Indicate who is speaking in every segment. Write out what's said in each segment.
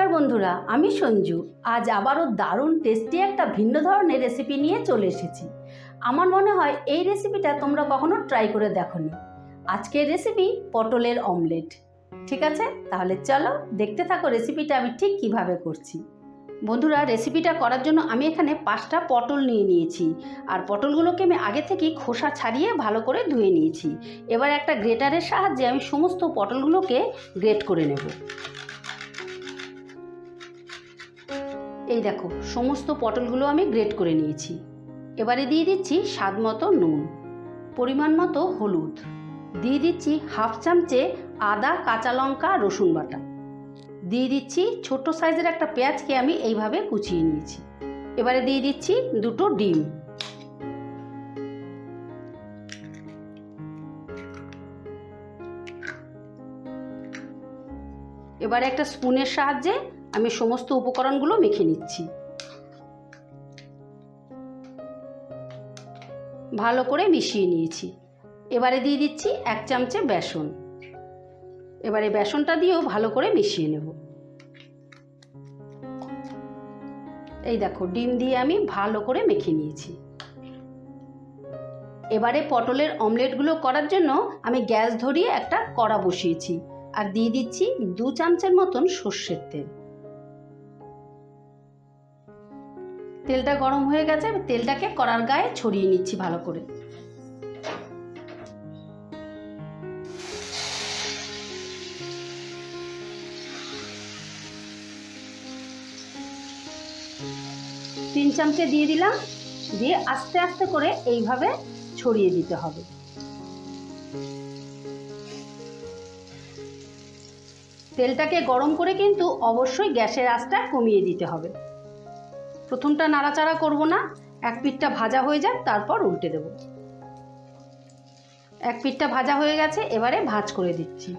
Speaker 1: নমস্কার বন্ধুরা, আমি সঞ্জু। আজ আবারও দারুণ টেস্টি একটা ভিন্ন ধরনের রেসিপি নিয়ে চলে এসেছি। আমার মনে হয় এই রেসিপিটা তোমরা কখনো ট্রাই করে দেখোনি। আজকের রেসিপি পটলের অমলেট ঠিক আছে? তাহলে চলো দেখতে থাকো রেসিপিটা আমি ঠিক কীভাবে করছি। বন্ধুরা রেসিপিটা করার জন্য আমি এখানে পাঁচটা পটল নিয়ে নিয়েছি। আর পটলগুলোকে আমি আগে থেকেই খোসা ছাড়িয়ে ভালো করে ধুয়ে নিয়েছি। এবার একটা গ্রেটারের সাহায্যে আমি সমস্ত পটলগুলোকে গ্রেট করে নেব। এই দেখো, সমস্ত পটলগুলো আমি গ্রেট করে নিয়েছি। এবারে দিয়ে দিচ্ছি স্বাদ মতো নুন, পরিমাণ মতো হলুদ। দিয়ে দিচ্ছি হাফ চামচে আদা, কাঁচা লঙ্কা, রসুন বাটা। দিয়ে দিচ্ছি ছোট সাইজের একটা পেঁয়াজকে আমি এইভাবে কুচিয়ে নিয়েছি। এবারে দিয়ে দিচ্ছি দুটো ডিম। এবারে একটা স্পুনের সাহায্যে আমি সমস্ত উপকরণগুলো মেখে নিচ্ছি। ভালো করে মিশিয়ে নিয়েছি। এবারে দিয়ে দিচ্ছি এক চামচে বেসন। এবারে বেসনটা দিয়েও ভালো করে মিশিয়ে নেব। এই দেখো, ডিম দিয়ে আমি ভালো করে মেখে নিয়েছি। এবারে পটলের অমলেটগুলো করার জন্য আমি গ্যাস ধরিয়ে একটা কড়া বসিয়েছি। আর দিয়ে দিচ্ছি দু চামচের মতন সর্ষের তেল। তেলটা গরম হয়ে গেছে তেলটাকে কড়ার গায়ে ছড়িয়ে নিচ্ছি ভালো করে। তিন চামচে দিয়ে দিলাম, দিয়ে আস্তে আস্তে করে এইভাবে ছড়িয়ে দিতে হবে। তেলটাকে গরম করে কিন্তু অবশ্যই গ্যাসের আঁচটা কমিয়ে দিতে হবে। প্রথমটা নাড়াচাড়া করব না, এক পিঠটা ভাজা হয়ে যাক, তারপর উল্টে দেব। এক পিঠটা ভাজা হয়ে গেছে, এবারে ভাজ করে দিচ্ছি।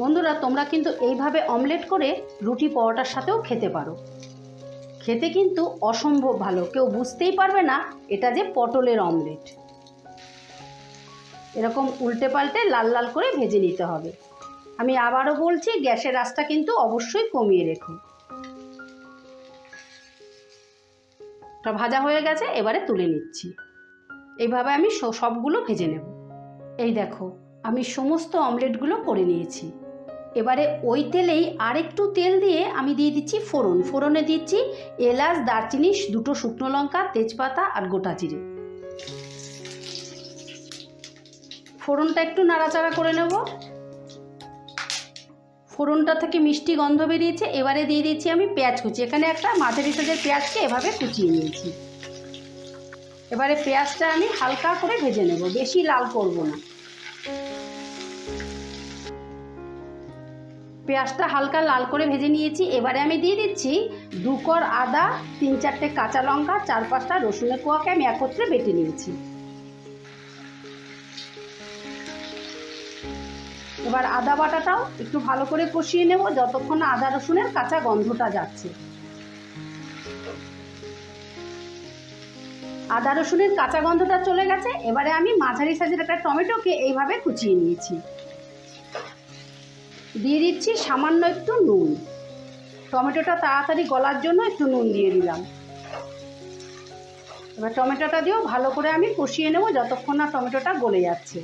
Speaker 1: বন্ধুরা, তোমরা কিন্তু এইভাবে অমলেট করে রুটি পরোটার সাথেও খেতে পারো। খেতে কিন্তু অসম্ভব ভালো, কেউ বুঝতেই পারবে না এটা যে পটলের অমলেট। এরকম উল্টে পাল্টে লাল লাল করে ভেজে নিতে হবে। আমি আবারও বলছি, গ্যাসের আঁচটা কিন্তু অবশ্যই কমিয়ে রেখো। ভাজা হয়ে গেছে, এবারে তুলে নিচ্ছি। এইভাবে আমি সবগুলো ভেজে নেব। এই দেখো, আমি সমস্ত অমলেটগুলো করে নিয়েছি। এবারে ওই তেলেই আরেকটু তেল দিয়ে আমি দিয়ে দিচ্ছি ফোড়ন। ফোড়নে দিচ্ছি এলাচ, দারচিনি, দুটো শুকনো লঙ্কা, তেজপাতা আর গোটা জিরে। ফোড়নটা একটু নাড়াচাড়া করে নেব। ফোড়নটা থেকে মিষ্টি গন্ধ বেরিয়েছে, এবারে দিয়ে দিচ্ছি আমি পেঁয়াজ কুচি। এখানে একটা মাঝারি সাইজের পেঁয়াজকে এভাবে কুচিয়ে নিয়েছি। এবারে পেঁয়াজটা আমি হালকা করে ভেজে নেব, বেশি লাল করব না। পেঁয়াজটা হালকা লাল করে ভেজে নিয়েছি, এবারে আমি দিয়ে দিচ্ছি দু কর আদা, তিন চারটে কাঁচা লঙ্কা, চার পাঁচটা রসুনের কোয়াকে আমি একত্রে বেটে নিয়েছি। এবার আদা বাটাটাও একটু ভালো করে কষিয়ে নেব যতক্ষণ না আদা রসুনের কাঁচা গন্ধটা যাচ্ছে। আদা রসুনের কাঁচা গন্ধটা চলে গেছে, এবারে আমি মাঝারি সাইজের একটা টমেটোকে এইভাবে কুচিয়ে নিয়েছি। দিয়ে দিচ্ছি সামান্য একটু নুন। টমেটোটা তাড়াতাড়ি গলার জন্য একটু নুন দিয়ে দিলাম। এবার টমেটোটা দিয়েও ভালো করে আমি কষিয়ে নেব যতক্ষণ না টমেটোটা গলে যাচ্ছে।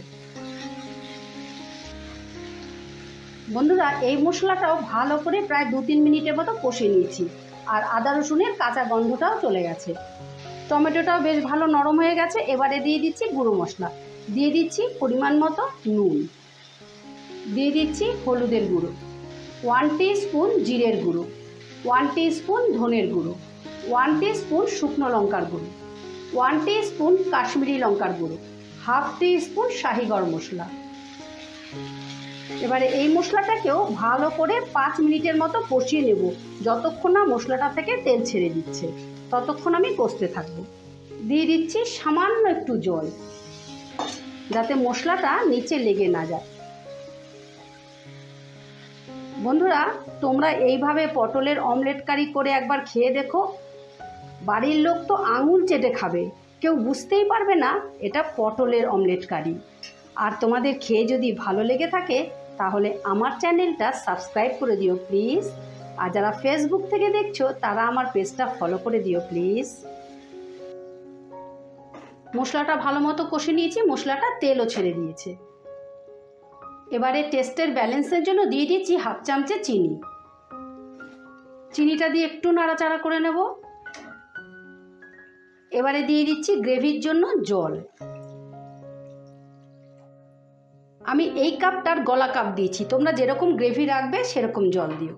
Speaker 1: বন্ধুরা, এই মশলাটাও ভালো করে প্রায় দু তিন মিনিটের মতো কষে নিয়েছি। আর আদা রসুনের কাঁচা গন্ধটাও চলে গেছে। টমেটোটাও বেশ ভালো নরম হয়ে গেছে, এবারে দিয়ে দিচ্ছি গুঁড়ো মশলা। দিয়ে দিচ্ছি পরিমাণ মতো নুন। দিয়ে দিচ্ছি হলুদের গুঁড়ো। ওয়ান স্পুন জিরের গুঁড়ো। ওয়ান স্পুন ধনের গুঁড়ো। ওয়ান স্পুন শুকনো লঙ্কার গুঁড়ো। ওয়ান স্পুন কাশ্মীরি লঙ্কার গুঁড়ো। Half spoon shahi masala. এবারে এই মশলাটাকেও ভালো করে পাঁচ মিনিটের মতো কষিয়ে নেব। যতক্ষণ না মশলাটা থেকে তেল ছেড়ে দিচ্ছে, ততক্ষণ আমি কষতে থাকব। দিয়ে দিচ্ছি সামান্য একটু জল, যাতে মশলাটা নিচে লেগে না যায়। বন্ধুরা, তোমরা এইভাবে পটলের অমলেট কারি করে একবার খেয়ে দেখো। বাড়ির লোক তো আঙুল চেটে খাবে, কেউ বুঝতেই পারবে না এটা পটলের অমলেট কারি। আর তোমাদের খেয়ে যদি ভালো লেগে থাকে, তাহলে আমার চ্যানেলটা সাবস্ক্রাইব করে দিও, প্লিজ। আর যারা ফেসবুক থেকে দেখছ, তারা আমার পেজটা ফলো করে দিও, প্লিজ। মশলাটা ভালো মতো কষে নিয়েছি, মশলাটা তেলও ছেড়ে দিয়েছে। এবারে টেস্টের ব্যালেন্সের জন্য দিয়ে দিচ্ছি হাফ চামচে চিনি। চিনিটা দিয়ে একটু নাড়াচাড়া করে নেব। এবারে দিয়ে দিচ্ছি গ্রেভির জন্য জল। আমি এই কাপটার গলা কাপ দিয়েছি। তোমরা যেরকম গ্রেভি রাখবে, সেরকম জল দিও।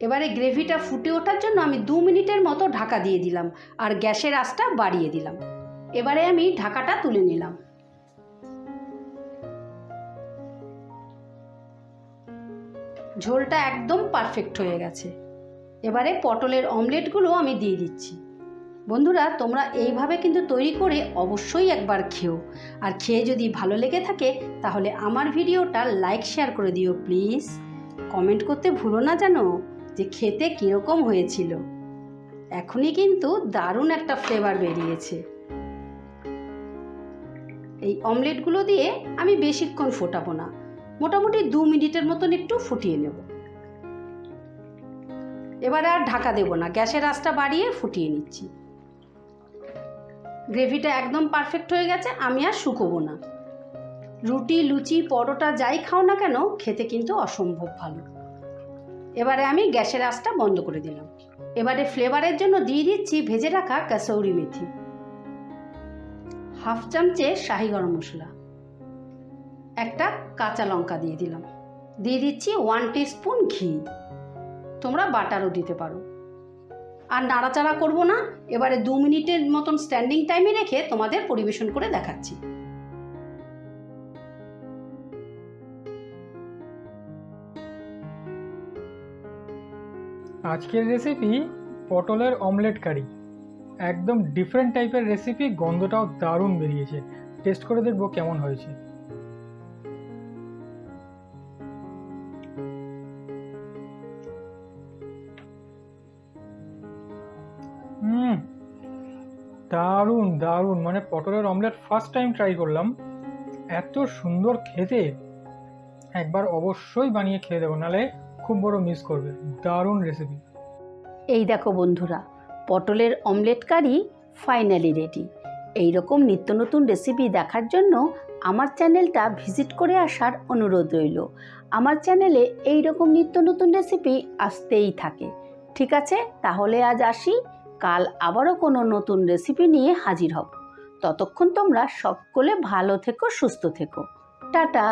Speaker 1: এবারে গ্রেভিটা ফুটে ওঠার জন্য আমি দু মিনিটের মতো ঢাকা দিয়ে দিলাম আর গ্যাসের আঁচটা বাড়িয়ে দিলাম। এবারে আমি ঢাকাটা তুলে নিলাম। ঝোলটা একদম পারফেক্ট হয়ে গেছে। এবারে পটলের অমলেটগুলো আমি দিয়ে দিচ্ছি। বন্ধুরা, তোমরা এইভাবে কিন্তু তৈরি করে অবশ্যই একবার খেও। আর খেয়ে যদি ভালো লেগে থাকে, তাহলে আমার ভিডিওটা লাইক, শেয়ার করে দিও প্লিজ। কমেন্ট করতে ভুলো না জানো যে খেতে কীরকম হয়েছিল। এখনই কিন্তু দারুণ একটা ফ্লেভার বেরিয়েছে। এই অমলেটগুলো দিয়ে আমি বেশিক্ষণ ফোটাবো না। মোটামুটি দু মিনিটের মতন একটু ফুটিয়ে নেব। এবারে আর ঢাকা দেব না, গ্যাসের আঁচটা বাড়িয়ে ফুটিয়ে নিচ্ছি। গ্রেভিটা একদম পারফেক্ট হয়ে গেছে, আমি আর শুকোবো না। রুটি, লুচি, পরোটা যাই খাও না কেন, খেতে কিন্তু অসম্ভব ভালো। এবারে আমি গ্যাসের আঁচটা বন্ধ করে দিলাম। এবারে ফ্লেভারের জন্য দিয়ে দিচ্ছি ভেজে রাখা কাসৌরি মেথি। হাফ চামচে শাহি গরম মশলা। একটা কাঁচা লঙ্কা দিয়ে দিলাম। দিয়ে দিচ্ছি ওয়ান স্পুন ঘি। তোমরা বাটারও দিতে পারো। আর নাড়াচাড়া করব না। এবারে দু মিনিটের মতন স্ট্যান্ডিং টাইমে রেখে তোমাদের পরিবেশন করে দেখাচ্ছি।
Speaker 2: আজকের রেসিপি পটলের অমলেট কারি একদম ডিফারেন্ট টাইপের রেসিপি গন্ধটাও দারুণ বেরিয়েছে। টেস্ট করে দেখব কেমন হয়েছে। দারুণ দারুণ। মানে পটলের অমলেট ফার্স্ট টাইম ট্রাই করলাম। এত সুন্দর খেতে। একবার অবশ্যই বানিয়ে খেয়ে দেবো নাহলে খুব বড় মিস করবে। দারুণ রেসিপি
Speaker 1: এই দেখো বন্ধুরা, পটলের অমলেট কারি ফাইনালি রেডি এই রকম নিত্য নতুন রেসিপি দেখার জন্য আমার চ্যানেলটা ভিজিট করে আসার অনুরোধ রইল। আমার চ্যানেলে এই রকম নিত্য নতুন রেসিপি আসতেই থাকে। ঠিক আছে? তাহলে আজ আসি। কাল আবারও কোনো নতুন রেসিপি নিয়ে হাজির হব। ততক্ষণ তোমরা সকলে ভালো থেকো, সুস্থ থেকো। টাটা!